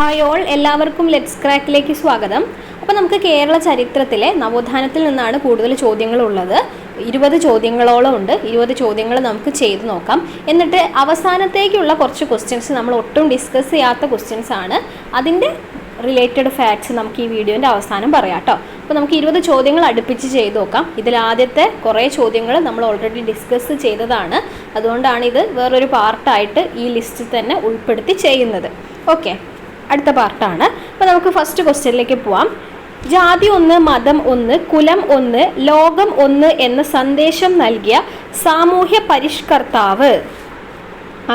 Hi all എല്ലാവർക്കും let's ക്രാക്കിലേക്ക് സ്വാഗതം. അപ്പോൾ നമുക്ക് കേരള ചരിത്രത്തിലെ നവോത്ഥാനത്തിൽ നിന്നാണ് കൂടുതൽ ചോദ്യങ്ങളുള്ളത്. ഇരുപത് ചോദ്യങ്ങളോളം ഉണ്ട്. ഇരുപത് ചോദ്യങ്ങൾ നമുക്ക് ചെയ്തു നോക്കാം. എന്നിട്ട് അവസാനത്തേക്കുള്ള കുറച്ച് ക്വസ്റ്റ്യൻസ് നമ്മൾ ഒട്ടും ഡിസ്കസ് ചെയ്യാത്ത ക്വസ്റ്റ്യൻസ് ആണ്. അതിന്റെ റിലേറ്റഡ് ഫാക്ട്സ് നമുക്ക് ഈ വീഡിയോന്റെ അവസാനം പറയാം കേട്ടോ അപ്പോൾ നമുക്ക് ഇരുപത് ചോദ്യങ്ങൾ അടുപ്പിച്ച് ചെയ്ത് നോക്കാം. ഇതിൽ ആദ്യത്തെ കുറേ ചോദ്യങ്ങൾ നമ്മൾ ഓൾറെഡി ഡിസ്കസ് ചെയ്തതാണ്. അതുകൊണ്ടാണ് ഇത് വേറൊരു പാർട്ടായിട്ട് ഈ ലിസ്റ്റിൽ തന്നെ ഉൾപ്പെടുത്തി ചെയ്യുന്നത്. ഓക്കെ അടുത്ത പാർട്ടാണ്. അപ്പോൾ നമുക്ക് ഫസ്റ്റ് ക്വസ്റ്റ്യനിലേക്ക് പോവാം. ജാതി ഒന്ന് മതം ഒന്ന് കുലം ഒന്ന് ലോകം ഒന്ന് എന്ന സന്ദേശം നൽകിയ സാമൂഹ്യ പരിഷ്കർത്താവ്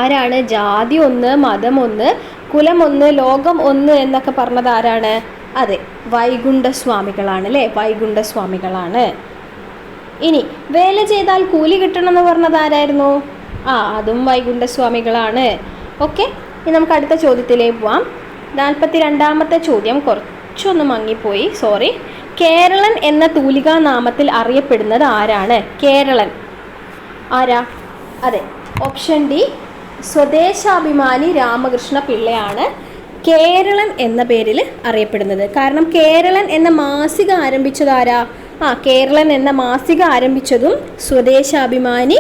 ആരാണ്? ജാതി ഒന്ന് മതം ഒന്ന് കുലം ഒന്ന് ലോകം ഒന്ന് എന്നൊക്കെ പറഞ്ഞത് ആരാണ്? അതെ വൈകുണ്ഠസ്വാമികളാണ് അല്ലേ? വൈകുണ്ഠസ്വാമികളാണ്. ഇനി വേല ചെയ്താൽ കൂലി കിട്ടണം എന്ന് പറഞ്ഞത് ആരായിരുന്നു? ആ അതും വൈകുണ്ഠസ്വാമികളാണ്. ഓക്കെ ഇനി നമുക്ക് അടുത്ത ചോദ്യത്തിലേക്ക് പോവാം. നാൽപ്പത്തി രണ്ടാമത്തെ ചോദ്യം കുറച്ചൊന്ന് മങ്ങിപ്പോയി. സോറി കേരളൻ എന്ന തൂലികാ നാമത്തിൽ അറിയപ്പെടുന്നത് ആരാണ്? കേരളൻ. ആരാ? അതെ. ഓപ്ഷൻ ഡി സ്വദേശാഭിമാനി രാമകൃഷ്ണ പിള്ളയാണ് കേരളൻ എന്ന പേരിൽ അറിയപ്പെടുന്നത്. കാരണം കേരളൻ എന്ന മാസിക ആരംഭിച്ചതാരാ ആ കേരളൻ എന്ന മാസിക ആരംഭിച്ചതും സ്വദേശാഭിമാനി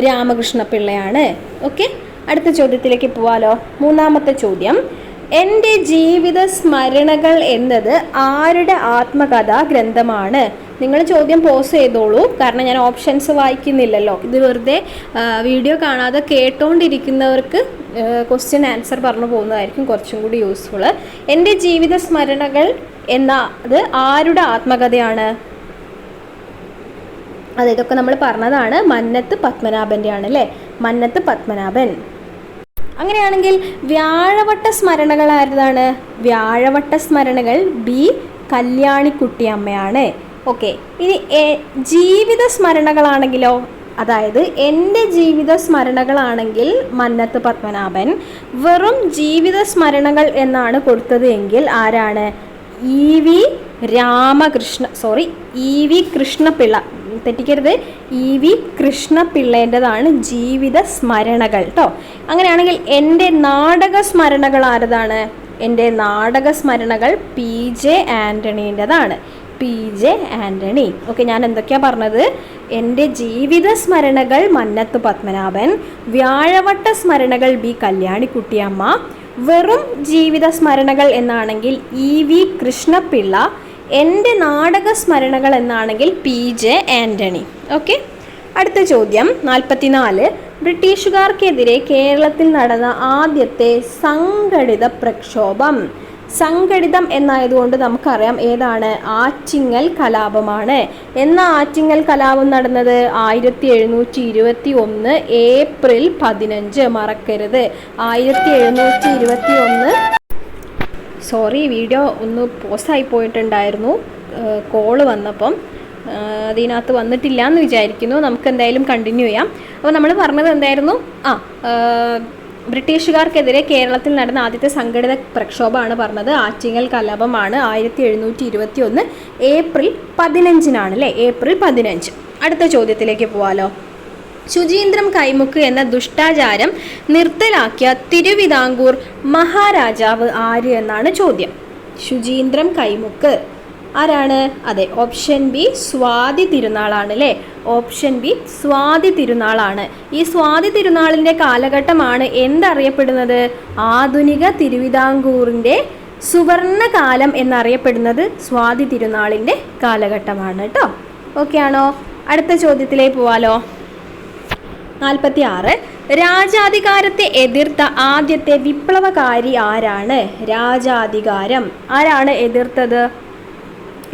രാമകൃഷ്ണ പിള്ളയാണ്. ഓക്കെ അടുത്ത ചോദ്യത്തിലേക്ക് പോവാലോ. മൂന്നാമത്തെ ചോദ്യം. എന്റെ ജീവിത സ്മരണകൾ എന്നത് ആരുടെ ആത്മകഥാ ഗ്രന്ഥമാണ്? നിങ്ങൾ ചോദ്യം പോസ് ചെയ്തോളൂ. കാരണം ഞാൻ ഓപ്ഷൻസ് വായിക്കുന്നില്ലല്ലോ. ഇത് വെറുതെ വീഡിയോ കാണാതെ കേട്ടോണ്ടിരിക്കുന്നവർക്ക് ക്വസ്റ്റ്യൻ ആൻസർ പറഞ്ഞു പോകുന്നതായിരിക്കും കുറച്ചും കൂടി യൂസ്ഫുൾ എന്റെ ജീവിത സ്മരണകൾ എന്ന അത് ആരുടെ ആത്മകഥയാണ്? അതെ ഇതൊക്കെ നമ്മൾ പറഞ്ഞതാണ് മന്നത്ത് പത്മനാഭന്റെ ആണ് അല്ലേ മന്നത്ത് പത്മനാഭൻ. അങ്ങനെയാണെങ്കിൽ വ്യാഴവട്ട സ്മരണകൾ ആരുതാണ് വ്യാഴവട്ട സ്മരണകൾ ബി കല്യാണിക്കുട്ടി അമ്മയാണ്. ഓക്കെ ഇനി ജീവിത സ്മരണകളാണെങ്കിലോ അതായത് എന്റെ ജീവിത സ്മരണകളാണെങ്കിൽ മന്നത്ത് പത്മനാഭൻ വെറും ജീവിത സ്മരണകൾ എന്നാണ് കൊടുത്തത് എങ്കിൽ ആരാണ്? E V Ramakrishna sorry E V Krishnapillai. തെറ്റിക്കരുത്. E V കൃഷ്ണപിള്ളേന്റെതാണ് ജീവിത സ്മരണകൾ കേട്ടോ അങ്ങനെയാണെങ്കിൽ എന്റെ നാടക സ്മരണകൾ ആരതാണ്? എന്റെ നാടക സ്മരണകൾ P J ആന്റണീന്റെതാണ്. P J Antony. Okay ഞാൻ എന്തൊക്കെയാണ് പറഞ്ഞത്? എന്റെ ജീവിത സ്മരണകൾ മന്നത്ത് പത്മനാഭൻ വ്യാഴവട്ട സ്മരണകൾ ബി കല്യാണിക്കുട്ടിയമ്മ വെറും ജീവിത സ്മരണകൾ എന്നാണെങ്കിൽ ഇ വി കൃഷ്ണപിള്ള എന്റെ നാടക സ്മരണകൾ എന്നാണെങ്കിൽ പി ജെ ആന്റണി ഓക്കെ? അടുത്ത ചോദ്യം. നാൽപ്പത്തിനാല്. ബ്രിട്ടീഷുകാർക്കെതിരെ കേരളത്തിൽ നടന്ന ആദ്യത്തെ സംഘടിത പ്രക്ഷോഭം. സംഘടിതം എന്നായതുകൊണ്ട് നമുക്കറിയാം ഏതാണ്? ആറ്റിങ്ങൽ കലാപമാണ്. എന്ന ആറ്റിങ്ങൽ കലാപം നടന്നത്? ആയിരത്തി എഴുന്നൂറ്റി ഇരുപത്തി ഒന്ന് ഏപ്രിൽ പതിനഞ്ച്. മറക്കരുത്. ആയിരത്തി എഴുന്നൂറ്റി ഇരുപത്തി ഒന്ന് സോറി വീഡിയോ ഒന്ന് പോസ്റ്റായി പോയിട്ടുണ്ടായിരുന്നു. കോൾ വന്നപ്പം. അതിനകത്ത് വന്നിട്ടില്ല എന്ന് വിചാരിക്കുന്നു. നമുക്ക് എന്തായാലും കണ്ടിന്യൂ ചെയ്യാം. അപ്പോൾ നമ്മൾ പറഞ്ഞത് എന്തായിരുന്നു? ആ, ബ്രിട്ടീഷുകാർക്കെതിരെ കേരളത്തിൽ നടന്ന ആദ്യത്തെ സംഘടിത പ്രക്ഷോഭമാണ് പറഞ്ഞത്. ആറ്റിങ്ങൽ കലാപമാണ് ആയിരത്തി എഴുന്നൂറ്റി ഇരുപത്തി ഒന്ന് ഏപ്രിൽ പതിനഞ്ചിനാണ് അല്ലേ? ഏപ്രിൽ പതിനഞ്ച്. അടുത്ത ചോദ്യത്തിലേക്ക് പോവാലോ. ശുചീന്ദ്രം കൈമുക്ക് എന്ന ദുഷ്ടാചാരം നിർത്തലാക്കിയ തിരുവിതാംകൂർ മഹാരാജാവ് ആര് എന്നാണ് ചോദ്യം. ശുചീന്ദ്രം കൈമുക്ക്. ആരാണ്? അതെ ഓപ്ഷൻ ബി സ്വാതി തിരുനാളാണ് അല്ലേ ഓപ്ഷൻ ബി സ്വാതി തിരുനാളാണ്. ഈ സ്വാതി തിരുനാളിന്റെ കാലഘട്ടമാണ് എന്തറിയപ്പെടുന്നത്? ആധുനിക തിരുവിതാംകൂറിന്റെ സുവർണകാലം എന്നറിയപ്പെടുന്നത് സ്വാതി തിരുനാളിന്റെ കാലഘട്ടമാണ് കേട്ടോ ഓക്കെ ആണോ? അടുത്ത ചോദ്യത്തിലേക്ക് പോവാലോ. നാൽപ്പത്തി ആറ് രാജാധികാരത്തെ എതിർത്ത ആദ്യത്തെ വിപ്ലവകാരി ആരാണ്? രാജാധികാരം. ആരാണ് എതിർത്തത്?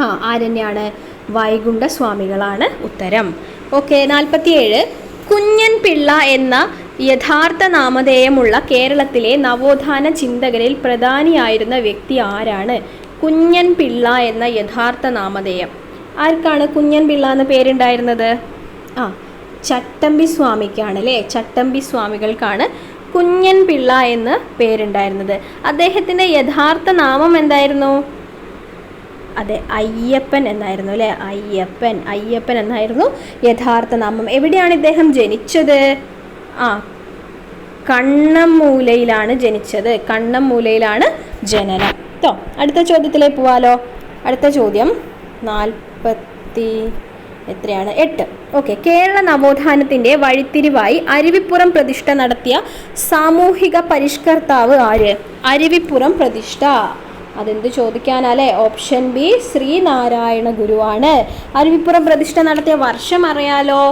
ആ ആരെന്നെയാണ് വൈകുണ്ഠസ്വാമികളാണ് ഉത്തരം. ഓക്കെ നാൽപ്പത്തിയേഴ് കുഞ്ഞൻ പിള്ള എന്ന യഥാർത്ഥ നാമധേയമുള്ള കേരളത്തിലെ നവോത്ഥാന ചിന്തകരിൽ പ്രധാനിയായിരുന്ന വ്യക്തി ആരാണ്? കുഞ്ഞൻ പിള്ള എന്ന യഥാർത്ഥ നാമധേയം. ആർക്കാണ് കുഞ്ഞൻ പിള്ള എന്ന പേരുണ്ടായിരുന്നത്? ആ ചട്ടമ്പി സ്വാമിക്കാണ് അല്ലേ? ചട്ടമ്പി സ്വാമികൾക്കാണ് കുഞ്ഞൻ പിള്ള എന്ന് പേരുണ്ടായിരുന്നത്. അദ്ദേഹത്തിന്റെ യഥാർത്ഥ നാമം എന്തായിരുന്നു? അതെ അയ്യപ്പൻ എന്നായിരുന്നു അല്ലേ? അയ്യപ്പൻ അയ്യപ്പൻ എന്നായിരുന്നു യഥാർത്ഥ നാമം. എവിടെയാണ് ഇദ്ദേഹം ജനിച്ചത്? ആ കണ്ണമ്മൂലയിലാണ് ജനിച്ചത്. കണ്ണമ്മൂലയിലാണ് ജനനം. കേട്ടോ അടുത്ത ചോദ്യത്തിലേക്ക് പോവാലോ. അടുത്ത ചോദ്യം നാൽപ്പത്തി എത്രയാണ്? എട്ട്. ഓക്കെ കേരള നവോത്ഥാനത്തിന്റെ വഴിത്തിരിവായി അരുവിപ്പുറം പ്രതിഷ്ഠ നടത്തിയ സാമൂഹിക പരിഷ്കർത്താവ് ആര്? അരുവിപ്പുറം പ്രതിഷ്ഠ. അതെന്ത് ചോദിക്കാനല്ലേ? ഓപ്ഷൻ ബി ശ്രീനാരായണ ഗുരുവാണ്. അരുവിപ്പുറം പ്രതിഷ്ഠ നടത്തിയ വർഷം അറിയാലോ?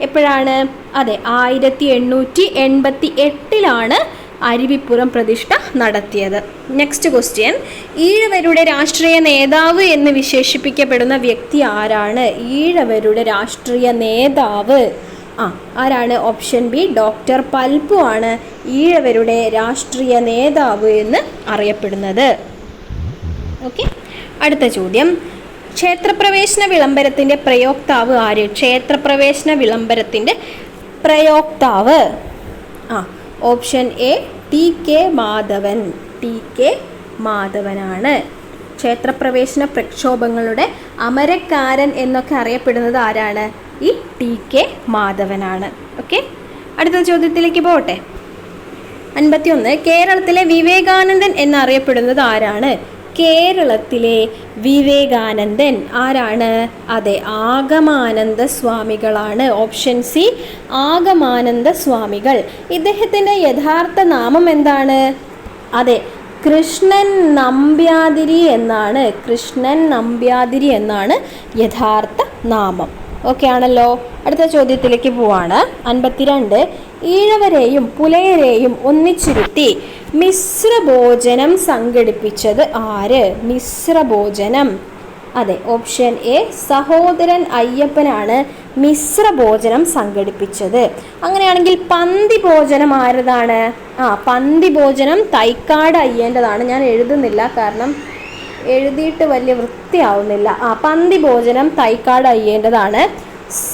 എപ്പോഴാണ്? അതെ ആയിരത്തി എണ്ണൂറ്റി എൺപത്തി എട്ടിലാണ് അരുവിപ്പുറം പ്രതിഷ്ഠ നടത്തിയത്. നെക്സ്റ്റ് ക്വസ്റ്റ്യൻ ഈഴവരുടെ രാഷ്ട്രീയ നേതാവ് എന്ന് വിശേഷിപ്പിക്കപ്പെടുന്ന വ്യക്തി ആരാണ്? ഈഴവരുടെ രാഷ്ട്രീയ നേതാവ്. ആ ആരാണ്? ഓപ്ഷൻ ബി ഡോക്ടർ പൽപ്പു ആണ് ഈഴവരുടെ രാഷ്ട്രീയ നേതാവ് എന്ന് അറിയപ്പെടുന്നത്. ഓക്കെ അടുത്ത ചോദ്യം. ക്ഷേത്രപ്രവേശന വിളംബരത്തിന്റെ പ്രയോക്താവ് ആര്? ക്ഷേത്രപ്രവേശന വിളംബരത്തിന്റെ പ്രയോക്താവ്. ആ option A T K Madhavan T K മാധവനാണ് ക്ഷേത്രപ്രവേശന പ്രക്ഷോഭങ്ങളുടെ അമരക്കാരൻ എന്നൊക്കെ അറിയപ്പെടുന്നത് ആരാണ്? ഈ ടി കെ മാധവനാണ് ഓക്കെ അടുത്ത ചോദ്യത്തിലേക്ക് പോകട്ടെ. അൻപത്തിയൊന്ന് കേരളത്തിലെ വിവേകാനന്ദൻ എന്നറിയപ്പെടുന്നത് ആരാണ്? കേരളത്തിലെ വിവേകാനന്ദൻ ആരാണ്? അതെ ആഗമാനന്ദ സ്വാമികളാണ് ഓപ്ഷൻ സി ആഗമാനന്ദ സ്വാമികൾ ഇദ്ദേഹത്തിന്റെ യഥാർത്ഥ നാമം എന്താണ്? അതെ കൃഷ്ണൻ നമ്പ്യാതിരി എന്നാണ്. കൃഷ്ണൻ നമ്പ്യാതിരി എന്നാണ് യഥാർത്ഥ നാമം. ഓക്കെ ആണല്ലോ. അടുത്ത ചോദ്യത്തിലേക്ക് പോവാണ്. അൻപത്തിരണ്ട്. ഈഴവരെയും പുലയരെയും ഒന്നിച്ചിരുത്തി മിശ്രഭോജനം സംഘടിപ്പിച്ചത് ആര്? മിശ്രഭോജനം. അതെ ഓപ്ഷൻ എ സഹോദരൻ അയ്യപ്പനാണ് മിശ്രഭോജനം സംഘടിപ്പിച്ചത്. അങ്ങനെയാണെങ്കിൽ പന്തി ഭോജനം ആരതാണ്? ആ പന്തി ഭോജനം തൈക്കാട് അയ്യേണ്ടതാണ് ഞാൻ എഴുതുന്നില്ല കാരണം എഴുതിയിട്ട് വലിയ വൃത്തിയാവുന്നില്ല. ആ പന്തി ഭോജനം തൈക്കാട് അയ്യേണ്ടതാണ്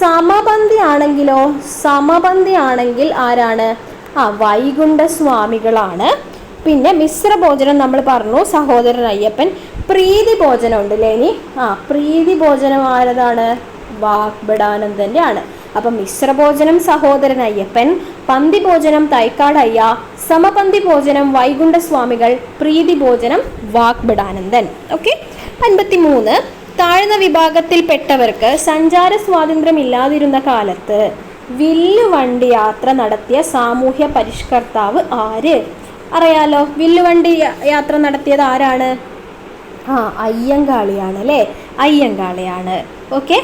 സമപന്തി ആണെങ്കിലോ? സമപന്തി ആണെങ്കിൽ ആരാണ്? ആ വൈകുണ്ഠ സ്വാമികളാണ് പിന്നെ മിശ്ര ഭോജനം നമ്മൾ പറഞ്ഞു സഹോദരൻ അയ്യപ്പൻ. പ്രീതി ഭോജനം ഉണ്ട് അല്ലേ ഇനി? ആ പ്രീതി ഭോജനം ആരതാണ്? വാഗ്ബടാനന്ദന്റെ ആണ് അപ്പൊ മിശ്രഭോജനം സഹോദരൻ അയ്യപ്പൻ പന്തി ഭോജനം തൈക്കാട് അയ്യ സമപന്തി ഭോജനം വൈകുണ്ഠ സ്വാമികൾ പ്രീതി ഭോജനം വാഗ്ബടാനന്ദൻ ഓക്കെ? അൻപത്തി മൂന്ന് താഴ്ന്ന വിഭാഗത്തിൽപ്പെട്ടവർക്ക് സഞ്ചാര സ്വാതന്ത്ര്യം ഇല്ലാതിരുന്ന കാലത്ത് വില്ലുവണ്ടി യാത്ര നടത്തിയ സാമൂഹ്യ പരിഷ്കർത്താവ് ആര്? അറിയാലോ വില്ലുവണ്ടി വണ്ടി യാത്ര നടത്തിയത് ആരാണ്? ആ അയ്യങ്കാളിയാണ് അല്ലേ അയ്യങ്കാളിയാണ്. ഓക്കെ.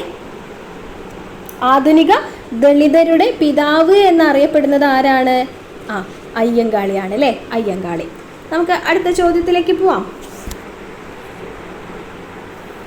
ആധുനിക ദളിതരുടെ പിതാവ് എന്നറിയപ്പെടുന്നത് ആരാണ്? ആ അയ്യങ്കാളിയാണ് അല്ലേ അയ്യങ്കാളി. നമുക്ക് അടുത്ത ചോദ്യത്തിലേക്ക് പോവാം.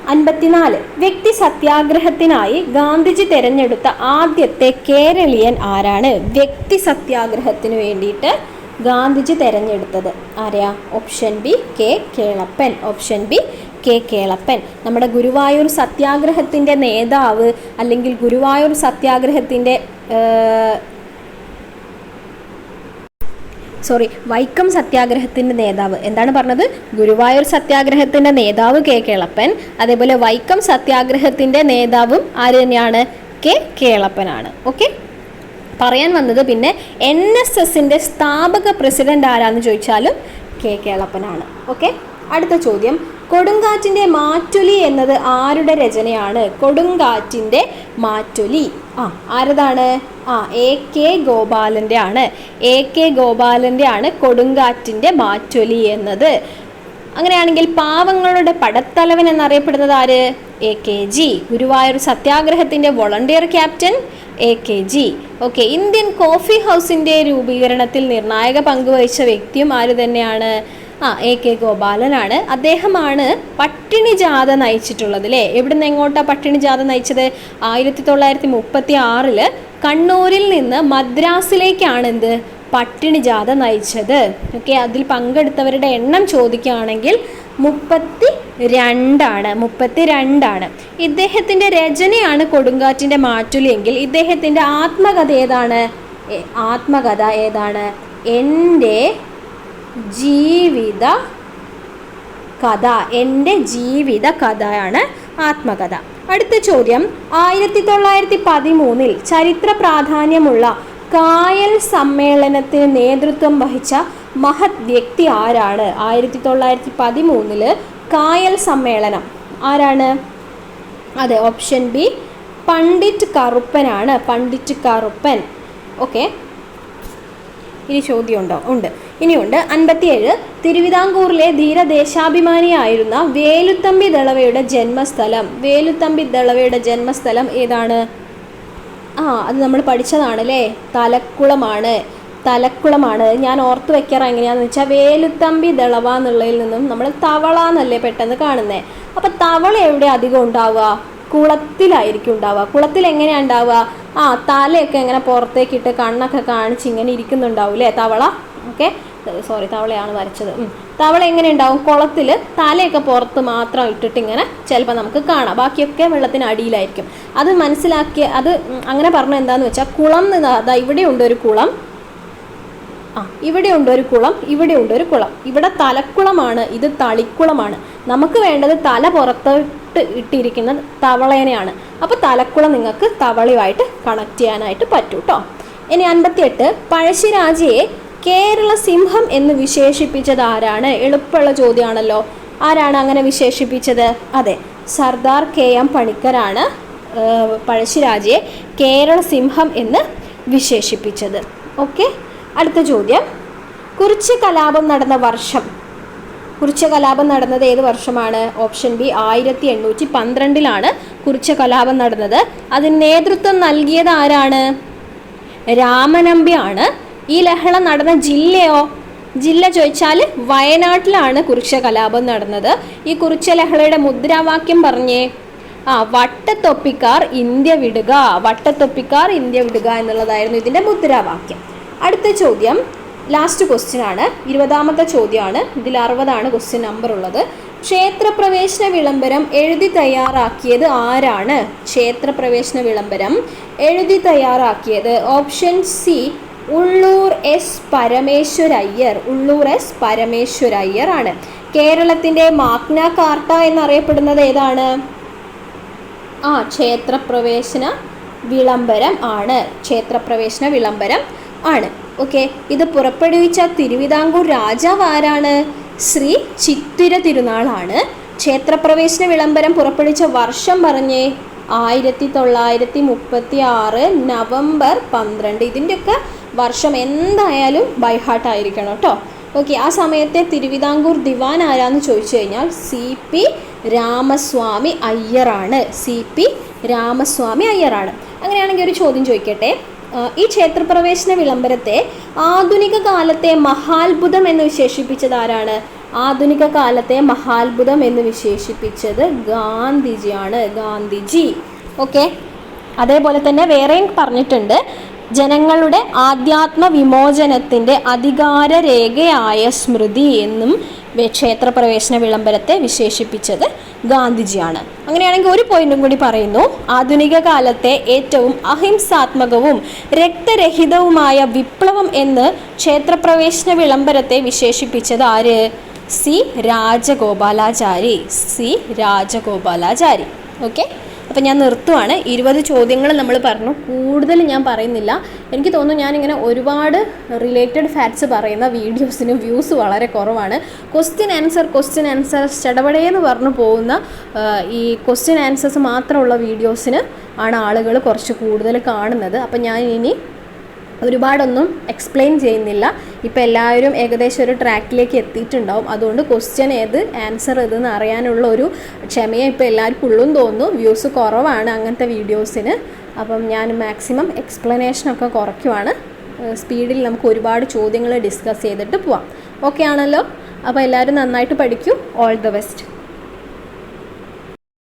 അൻപത്തിനാല്. വ്യക്തി സത്യാഗ്രഹത്തിനായി ഗാന്ധിജി തിരഞ്ഞെടുത്ത ആദ്യത്തെ കേരളീയൻ ആരാണ്? വ്യക്തി സത്യാഗ്രഹത്തിന് വേണ്ടിയിട്ട് ഗാന്ധിജി തിരഞ്ഞെടുത്തത് ആരെയാ option B K Kelappan. Option B K Kelappan. നമ്മുടെ ഗുരുവായൂർ സത്യാഗ്രഹത്തിന്റെ നേതാവ് അല്ലെങ്കിൽ ഗുരുവായൂർ സത്യാഗ്രഹത്തിന്റെ സോറി വൈക്കം സത്യാഗ്രഹത്തിന്റെ നേതാവ്. എന്താണ് പറഞ്ഞത്? ഗുരുവായൂർ സത്യാഗ്രഹത്തിന്റെ നേതാവ് കെ കേളപ്പൻ. അതേപോലെ വൈക്കം സത്യാഗ്രഹത്തിന്റെ നേതാവും ആര് തന്നെയാണ്? കെ കേളപ്പനാണ്. ഓക്കെ പറയാൻ വന്നത് പിന്നെ എൻ എസ് എസിന്റെ സ്ഥാപക പ്രസിഡന്റ് ആരാന്ന് ചോദിച്ചാലും കെ കേളപ്പനാണ്. ഓക്കെ അടുത്ത ചോദ്യം. കൊടുങ്കാറ്റിന്റെ മാറ്റൊലി എന്നത് ആരുടെ രചനയാണ്? കൊടുങ്കാറ്റിന്റെ മാറ്റൊലി. ആ ആരതാണ്? ആ എ കെ ഗോപാലന്റെ ആണ്. എ കെ ഗോപാലന്റെ ആണ് കൊടുങ്കാറ്റിന്റെ മാറ്റൊലി എന്നത്. അങ്ങനെയാണെങ്കിൽ പാവങ്ങളുടെ പടത്തലവൻ എന്നറിയപ്പെടുന്നത് ആര്? A K G. Guruvayur സത്യാഗ്രഹത്തിന്റെ volunteer captain A K G. Okay Indian coffee ഹൗസിന്റെ രൂപീകരണത്തിൽ നിർണായക പങ്കുവഹിച്ച വ്യക്തിയും ആര് തന്നെയാണ്? ആ എ കെ ഗോപാലനാണ്. അദ്ദേഹമാണ് പട്ടിണി ജാഥ നയിച്ചിട്ടുള്ളത് അല്ലേ എവിടുന്ന് എങ്ങോട്ടാ പട്ടിണി ജാഥ നയിച്ചത്? ആയിരത്തി തൊള്ളായിരത്തി മുപ്പത്തി ആറിൽ കണ്ണൂരിൽ നിന്ന് മദ്രാസിലേക്കാണ് എന്ത്? പട്ടിണി ജാഥ നയിച്ചത്. ഓക്കെ അതിൽ പങ്കെടുത്തവരുടെ എണ്ണം ചോദിക്കുകയാണെങ്കിൽ മുപ്പത്തി രണ്ടാണ് മുപ്പത്തി രണ്ടാണ് ഇദ്ദേഹത്തിന്റെ രചനയാണ് കൊടുങ്കാറ്റിന്റെ മാറ്റുലിയെങ്കിൽ ഇദ്ദേഹത്തിന്റെ ആത്മകഥ ഏതാണ്? ആത്മകഥ ഏതാണ്? എന്റെ ജീവിത കഥ. എന്റെ ജീവിത കഥയാണ് ആത്മകഥ. അടുത്ത ചോദ്യം. ആയിരത്തി തൊള്ളായിരത്തി പതിമൂന്നിൽ ചരിത്ര പ്രാധാന്യമുള്ള കായൽ സമ്മേളനത്തിന് നേതൃത്വം വഹിച്ച മഹത് വ്യക്തി ആരാണ്? ആയിരത്തി തൊള്ളായിരത്തി പതിമൂന്നിൽ കായൽ സമ്മേളനം. ആരാണ്? അതെ ഓപ്ഷൻ ബി പണ്ഡിറ്റ് കറുപ്പനാണ്. പണ്ഡിറ്റ് കറുപ്പൻ. ഓക്കെ. ഇനി ചോദ്യമുണ്ടോ ഉണ്ട്. ഇനിയുണ്ട് അൻപത്തിയേഴ്. തിരുവിതാംകൂറിലെ ധീരദേശാഭിമാനിയായിരുന്ന വേലുത്തമ്പി ദളവയുടെ ജന്മസ്ഥലം. വേലുത്തമ്പി ദളവയുടെ ജന്മസ്ഥലം ഏതാണ്? ആ അത് നമ്മൾ പഠിച്ചതാണല്ലേ? തലക്കുളമാണ്. തലക്കുളമാണ്. ഞാൻ ഓർത്ത് വെക്കാറ് എങ്ങനെയാണെന്ന് വെച്ചാൽ വേലുത്തമ്പി ദളവ എന്നുള്ളതിൽ നിന്നും നമ്മൾ തവള എന്നല്ലേ പെട്ടെന്ന് കാണുന്നത് അപ്പം തവള എവിടെ അധികം ഉണ്ടാവുക? കുളത്തിലായിരിക്കും ഉണ്ടാവുക. കുളത്തിൽ എങ്ങനെയാണ് ഉണ്ടാവുക? ആ തലയൊക്കെ എങ്ങനെ പുറത്തേക്കിട്ട് കണ്ണൊക്കെ കാണിച്ച് ഇങ്ങനെ ഇരിക്കുന്നുണ്ടാവും അല്ലേ തവള. ഓക്കെ. സോറി തവളയാണ് വരച്ചത്. തവള എങ്ങനെ ഉണ്ടാവും? കുളത്തിൽ തലയൊക്കെ പുറത്ത് മാത്രം ഇട്ടിട്ട് ഇങ്ങനെ ചിലപ്പോൾ നമുക്ക് കാണാം. ബാക്കിയൊക്കെ വെള്ളത്തിന് അടിയിലായിരിക്കും. അത് മനസ്സിലാക്കിയ അത് അങ്ങനെ പറഞ്ഞ എന്താന്ന് വെച്ചാൽ കുളം എന്ന് ദാ- ദാ ഇവിടെ ഉണ്ട് ഒരു കുളം. ആ ഇവിടെ ഉണ്ട് ഒരു കുളം ഇവിടെ ഉണ്ട് ഒരു കുളം. ഇവിടെ തലക്കുളമാണ് ഇത് തളിക്കുളമാണ്. നമുക്ക് വേണ്ടത് തല പുറത്തോട്ട് ഇട്ടിരിക്കുന്ന തവളേനെയാണ്. അപ്പോൾ തലക്കുളം നിങ്ങൾക്ക് തവളയുമായിട്ട് കണക്ട് ചെയ്യാനായിട്ട് പറ്റൂ കേട്ടോ ഇനി അൻപത്തിയെട്ട് പഴശ്ശിരാജയെ കേരള സിംഹം എന്ന് വിശേഷിപ്പിച്ചത് ആരാണ്? എളുപ്പമുള്ള ചോദ്യമാണല്ലോ. ആരാണ് അങ്ങനെ വിശേഷിപ്പിച്ചത്? അതെ സർദാർ കെ എം പണിക്കരാണ് പഴശ്ശിരാജയെ കേരള സിംഹം എന്ന് വിശേഷിപ്പിച്ചത്. ഓക്കെ അടുത്ത ചോദ്യം. കുറിച്ച് കലാപം നടന്ന വർഷം. കുറിച്ച കലാപം നടന്നത് ഏത് വർഷമാണ്? ഓപ്ഷൻ ബി ആയിരത്തി എണ്ണൂറ്റി പന്ത്രണ്ടിലാണ് കുറിച്ച കലാപം നടന്നത്. അതിന് നേതൃത്വം നൽകിയത് ആരാണ്? രാമനമ്പിയാണ്. ഈ ലഹള നടന്ന ജില്ലയോ? ജില്ല ചോദിച്ചാൽ വയനാട്ടിലാണ് കുറിച്ച കലാപം നടന്നത്. ഈ കുറിച്ച ലഹളയുടെ മുദ്രാവാക്യം പറഞ്ഞേ. ആ വട്ടത്തൊപ്പിക്കാർ ഇന്ത്യ വിടുക വട്ടത്തൊപ്പിക്കാർ ഇന്ത്യ വിടുക എന്നുള്ളതായിരുന്നു ഇതിന്റെ മുദ്രാവാക്യം. അടുത്ത ചോദ്യം ലാസ്റ്റ് ക്വസ്റ്റ്യൻ ആണ്. ഇരുപതാമത്തെ ചോദ്യമാണ്. ഇതിൽ അറുപതാണ് ക്വസ്റ്റ്യൻ നമ്പർ ഉള്ളത്. ക്ഷേത്രപ്രവേശന വിളംബരം എഴുതി തയ്യാറാക്കിയത് ആരാണ്? ക്ഷേത്രപ്രവേശന വിളംബരം എഴുതി തയ്യാറാക്കിയത്. Option C Ulloor S Parameswara Iyer Ulloor S Parameswara Iyer ആണ്. കേരളത്തിന്റെ മാഗ്ന കാർട്ട എന്നറിയപ്പെടുന്നത് ഏതാണ്? ആ ക്ഷേത്രപ്രവേശന വിളംബരം ആണ്. ക്ഷേത്രപ്രവേശന വിളംബരം ആണ്. ഓക്കെ ഇത് പുറപ്പെടുവിച്ച തിരുവിതാംകൂർ രാജാവ് ആരാണ്? ശ്രീ ചിത്തിര തിരുനാളാണ്. ക്ഷേത്രപ്രവേശന വിളംബരം പുറപ്പെടുവിച്ച വർഷം പറഞ്ഞേ. ആയിരത്തി തൊള്ളായിരത്തി മുപ്പത്തി ആറ് നവംബർ പന്ത്രണ്ട്. ഇതിന്റെയൊക്കെ വർഷം എന്തായാലും ബൈ ഹാർട്ട് ആയിരിക്കണം കേട്ടോ ഓക്കെ ആ സമയത്തെ തിരുവിതാംകൂർ ദിവാൻ ആരാന്ന് ചോദിച്ചു കഴിഞ്ഞാൽ സി പി രാമസ്വാമി അയ്യറാണ്. സി പി രാമസ്വാമി അയ്യറാണ്. അങ്ങനെയാണെങ്കിൽ ഒരു ചോദ്യം ചോദിക്കട്ടെ. ഈ ക്ഷേത്രപ്രവേശന വിളംബരത്തെ ആധുനിക കാലത്തെ മഹാത്ഭുതം എന്ന് വിശേഷിപ്പിച്ചത് ആരാണ്? ആധുനിക കാലത്തെ മഹാത്ഭുതം എന്ന് വിശേഷിപ്പിച്ചത് ഗാന്ധിജിയാണ്. ഗാന്ധിജി. ഓക്കെ അതേപോലെ തന്നെ വേറെയും പറഞ്ഞിട്ടുണ്ട്. ജനങ്ങളുടെ ആധ്യാത്മ വിമോചനത്തിന്റെ അധികാര രേഖയായ സ്മൃതി എന്നും ക്ഷേത്രപ്രവേശന വിളംബരത്തെ വിശേഷിപ്പിച്ചത് ഗാന്ധിജിയാണ്. അങ്ങനെയാണെങ്കിൽ ഒരു പോയിന്റും കൂടി പറയുന്നു. ആധുനിക കാലത്തെ ഏറ്റവും അഹിംസാത്മകവും രക്തരഹിതവുമായ വിപ്ലവം എന്ന് ക്ഷേത്രപ്രവേശന വിളംബരത്തെ വിശേഷിപ്പിച്ചത് ആര്? C. Rajagopalachari. C. Rajagopalachari. Okay? അപ്പം ഞാൻ നിർത്തുവാണ്. ഇരുപത് ചോദ്യങ്ങൾ നമ്മൾ പറഞ്ഞു. കൂടുതൽ ഞാൻ പറയുന്നില്ല. എനിക്ക് തോന്നുന്നു ഞാനിങ്ങനെ ഒരുപാട് റിലേറ്റഡ് ഫാക്ട്സ് പറയുന്ന വീഡിയോസിന് വ്യൂസ് വളരെ കുറവാണ്. ക്വസ്റ്റ്യൻ ആൻസർ ക്വസ്റ്റ്യൻ ആൻസർ ചടപടയെന്ന് പറഞ്ഞു പോകുന്ന ഈ ക്വസ്റ്റ്യൻ ആൻസേഴ്സ് മാത്രമുള്ള വീഡിയോസിന് ആണ് ആളുകൾ കുറച്ച് കൂടുതൽ കാണുന്നത്. അപ്പം ഞാൻ ഇനി ഒരുപാടൊന്നും എക്സ്പ്ലെയിൻ ചെയ്യുന്നില്ല. ഇപ്പോൾ എല്ലാവരും ഏകദേശം ഒരു ട്രാക്കിലേക്ക് എത്തിയിട്ടുണ്ടാവും. അതുകൊണ്ട് ക്വസ്റ്റ്യൻ ഏത് ആൻസർ ഏതെന്ന് അറിയാനുള്ള ഒരു ക്ഷമയെ ഇപ്പോൾ എല്ലാവർക്കും ഉള്ളും തോന്നുന്നു. വ്യൂസ് കുറവാണ് അങ്ങനത്തെ വീഡിയോസിന് അപ്പം ഞാൻ മാക്സിമം എക്സ്പ്ലനേഷനൊക്കെ കുറയ്ക്കുവാണ്. സ്പീഡിൽ നമുക്ക് ഒരുപാട് ചോദ്യങ്ങൾ ഡിസ്കസ് ചെയ്തിട്ട് പോവാം. ഓക്കെ ആണല്ലോ? അപ്പോൾ എല്ലാവരും നന്നായിട്ട് പഠിക്കൂ. All the best